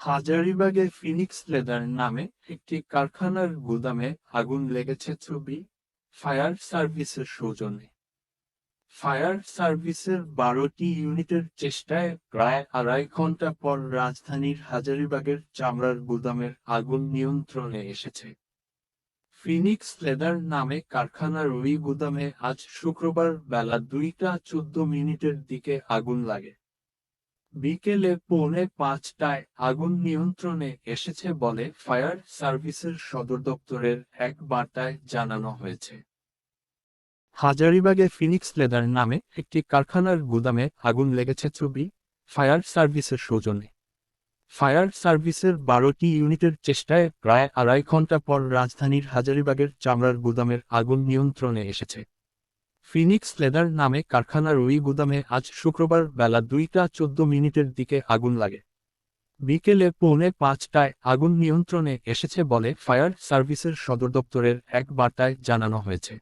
হাজারিবাগে Phoenix leather নামে একটি কারখানার গুদামে আগুন লেগেছে ছবি ফায়ার সার্ভিসের সৌজন্যে। ফায়ার সার্ভিসের বারোটি ইউনিটের চেষ্টায় প্রায় আড়াই ঘণ্টা পর রাজধানীর হাজারিবাগের চামড়ার গুদামের আগুন নিয়ন্ত্রণে এসেছে। ফিনিক্স লেদার নামে কারখানার ওই গুদামে আজ শুক্রবার বেলা দুইটা চোদ্দ মিনিটের দিকে আগুন লাগে। বিকেলে পৌনে পাঁচটায় আগুন নিয়ন্ত্রণে এসেছে বলে ফায়ার সার্ভিসের সদর দপ্তরের এক বার্তায় জানানো হয়েছে। হাজারিবাগে ফিনিক্স লেদার নামে একটি কারখানার গুদামে আগুন লেগেছে ছবি ফায়ার সার্ভিসের সৌজন্যে। ফায়ার সার্ভিসের বারোটি ইউনিটের চেষ্টায় প্রায় আড়াই ঘণ্টা পর রাজধানীর হাজারিবাগের চামড়ার গুদামের আগুন নিয়ন্ত্রণে এসেছে। ফিনিক্স লেদার নামে কারখানার ওই গুদামে আজ শুক্রবার বেলা দুইটা চোদ্দ মিনিটের দিকে আগুন লাগে। বিকেলে পৌনে পাঁচটায় আগুন নিয়ন্ত্রণে এসেছে বলে ফায়ার সার্ভিসের সদর দপ্তরের এক বার্তায় জানানো হয়েছে।